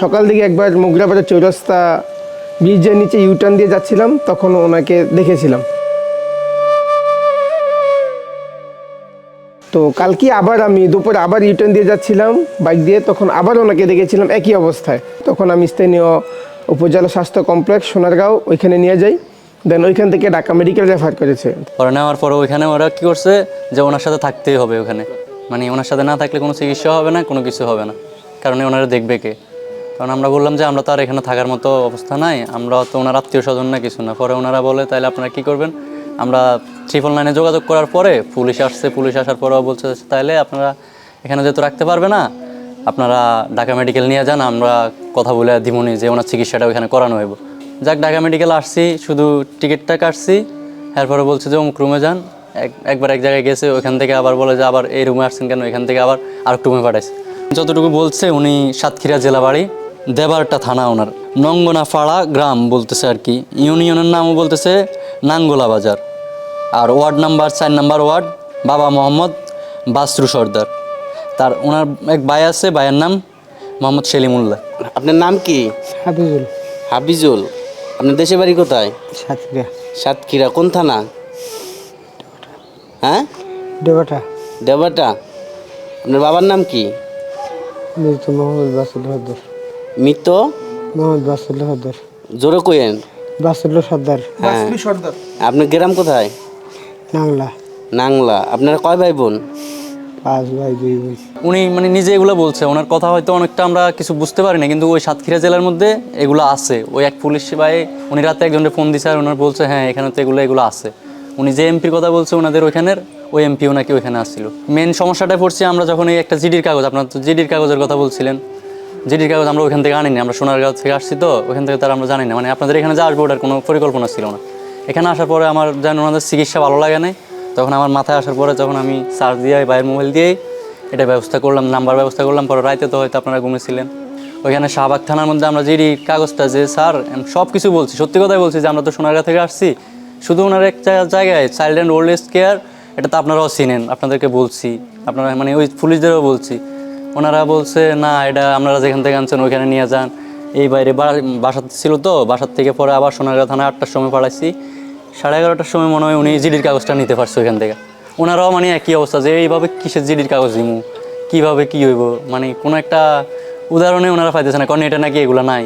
সকাল দিকে একবার মোগরাবাজার চৌরাস্তা ব্রিজের নিচে ইউটার্ন দিয়ে যাচ্ছিলাম, তখন ওনাকে দেখেছিলাম। তো কালকে আবার আমি দুপুরে আবার ইউটার্ন দিয়ে যাচ্ছিলাম বাইক দিয়ে, তখন আবার ওনাকে দেখেছিলাম একই অবস্থায়। তখন আমি স্থানীয় উপজেলা স্বাস্থ্য কমপ্লেক্স, সোনারগাঁও, ওইখানে নিয়ে যাই। দেন ওইখান থেকে ঢাকা মেডিকেল রেফার করেছে। পরে নেওয়ার পরে ওইখানে ওরা কি করছে যে ওনার সাথে থাকতেই হবে ওখানে। মানে ওনার সাথে না থাকলে কোনো চিকিৎসা হবে না, কোনো কিছু হবে না। কারণ ওনারা দেখবে কে। কারণ আমরা বললাম যে আমরা তো আর এখানে থাকার মতো অবস্থা নাই, আমরা তো ওনার আত্মীয় স্বজন না, কিছু না। পরে ওনারা বলে তাহলে আপনারা কি করবেন? আমরা ট্রিপল নাইনে যোগাযোগ করার পরে পুলিশ আসছে, পুলিশ আসার পরেও বলছে তাহলে আপনারা এখানে যেহেতু রাখতে পারবে না, আপনারা ঢাকা মেডিকেল নিয়ে যান, আমরা কথা বলে দিমনি যে ওনার চিকিৎসাটা ওইখানে করানো হইব। যাক, ঢাকা মেডিকেল আসছি, শুধু টিকিটটা কাটছি, এরপরে বলছে যে, অমুক রুমে যান। এক- একবার এক জায়গায় গেছে ওইখান থেকে আবার বলে যে, আবার এই রুমে আসছেন কেন? এখান থেকে আবার আরেকটু রুমে পাঠাইছে। যতটুকু বলছে, উনি সাতক্ষীরা জেলা বাড়ি দেবারটা থানা ওনার। নঙ্গনাপাড়া গ্রাম বলতেছে আর কি। ইউনিয়নের নামও বলতেছে নাঙ্গোলা বাজার। আর ওয়ার্ড নাম্বার চার নাম্বার ওয়ার্ড বাবা মোহাম্মদ বাসরু সর্দার। তার ওনার এক ভাই আছে ভাইয়ের নাম মোহাম্মদ সেলিমুল্লাহ। আপনার নাম কি? হাফিজুল হাফিজুল আপনার দেশে বাড়ি কোথায়? সাতক্ষীরা। সাতক্ষীরা কোন থানা? হ্যাঁ? দেবাটা। দেবাটা। আপনার বাবার নাম কি? মোহাম্মদ মিত মোহাম্মদ বাসুল হদ্দর জোরে কোয়েন বাসুল সর্দার। হ্যাঁ। আপনার গ্রাম কোথায়? নাংলা। নাংলা। আপনারা কয় ভাই বোন পাঁচ ভাই দুই ভাই উনি মানে নিজে এগুলো বলছে। ওনার কথা হয়তো অনেকটা আমরা কিছু বুঝতে পারি না কিন্তু ওই সাতক্ষীরা জেলার মধ্যে এগুলো আছে। ওই এক পুলিশ ভাই উনি রাতে একজনের ফোন দিছে আর ওনার বলছে হ্যাঁ এখানে তো এগুলো এগুলো আছে। উনি যে এমপির কথা বলছে ওনাদের ওইখানের ওই এমপিও নাকি ওইখানে আসছিল। মেন সমস্যাটা পড়ছি আমরা যখন এই একটা জিডির কাগজ আপনার তো জিডির কাগজের কথা বলছিলেন। জিডির কাগজ আমরা ওখান থেকে আনিনি, আমরা সোনারগাঁও থেকে আসছি তো, ওখান থেকে তার আমরা জানি না মানে আপনাদের এখানে যে আসব ওটার কোনো পরিকল্পনা ছিল না। এখানে আসার পরে আমার যেন ওনাদের চিকিৎসা ভালো লাগে নাই, তখন আমার মাথায় আসার পরে যখন আমি চার্জ দিয়ে বাইরের মোবাইল দিয়েই এটা ব্যবস্থা করলাম নাম্বার ব্যবস্থা করলাম, পরে রাইতে তো হয়তো আপনারা ঘুমেছিলেন ওইখানে শাহবাগ থানার মধ্যে আমরা যেই কাগজটা, যে স্যার সব কিছু বলছি, সত্যি কথাই বলছি যে আমরা তো সোনারগাঁ থেকে আসছি। শুধু ওনার একটা জায়গায় child and old age care এটা তো আপনারাও চিনেন, আপনাদেরকে বলছি, আপনারা মানে ওই পুলিশদেরও বলছি। ওনারা বলছে, না, এটা আপনারা যেখান থেকে আনছেন ওইখানে নিয়ে যান। এই বাইরে বাসা ছিল তো, বাসার থেকে পরে আবার সোনারগাঁ থানা আটটার সময় পাঠাইছি। সাড়ে এগারোটার সময় মনে হয় উনি জিডির কাগজটা নিতে পারছে ওইখান থেকে। ওনারাও মানে একই অবস্থা যে, এইভাবে কিসের জিডির কাগজ দিমু? কীভাবে কী হইব? মানে কোনো একটা উদাহরণে ওনারা পাইতেছে না, কারণ এটা নাকি এগুলো নাই।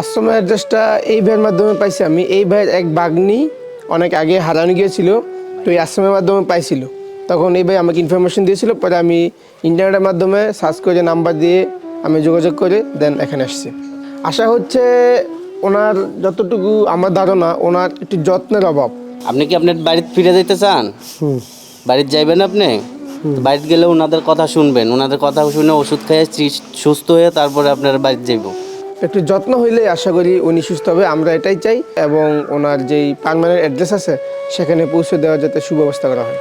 আশ্রমের অ্যাড্রেসটা এই ভাইয়ের মাধ্যমে পাইছি আমি। এই ভাইয়ের এক বাগনি অনেক আগে হারানো গিয়েছিল, তো এই আশ্রমের মাধ্যমে পাইছিল। তখন এই ভাই আমাকে ইনফরমেশন দিয়েছিল পরে আমি ইন্টারনেটের মাধ্যমে সার্চ করে নাম্বার দিয়ে আমি যোগাযোগ করে দেন এখানে আসছি। আশা হচ্ছে ওনার যতটুকু আমার ধারণা ওনার একটু যত্নের অভাব। আপনি কি আপনার বাড়িতে ফিরে যেতে চান? বাড়িতে যাইবেন আপনি? বাড়িতে গেলে ওনাদের কথা শুনবেন ওনাদের কথা শুনে ওষুধ খেয়ে সুস্থ হয়ে তারপরে আপনার বাড়িতে যাইব। একটু যত্ন হইলে আশা করি উনি সুস্থ হবে আমরা এটাই চাই এবং ওনার যেই পারমানেন্ট অ্যাড্রেস আছে সেখানে পৌঁছে দেওয়ার যাতে সুব্যবস্থা করা হয়।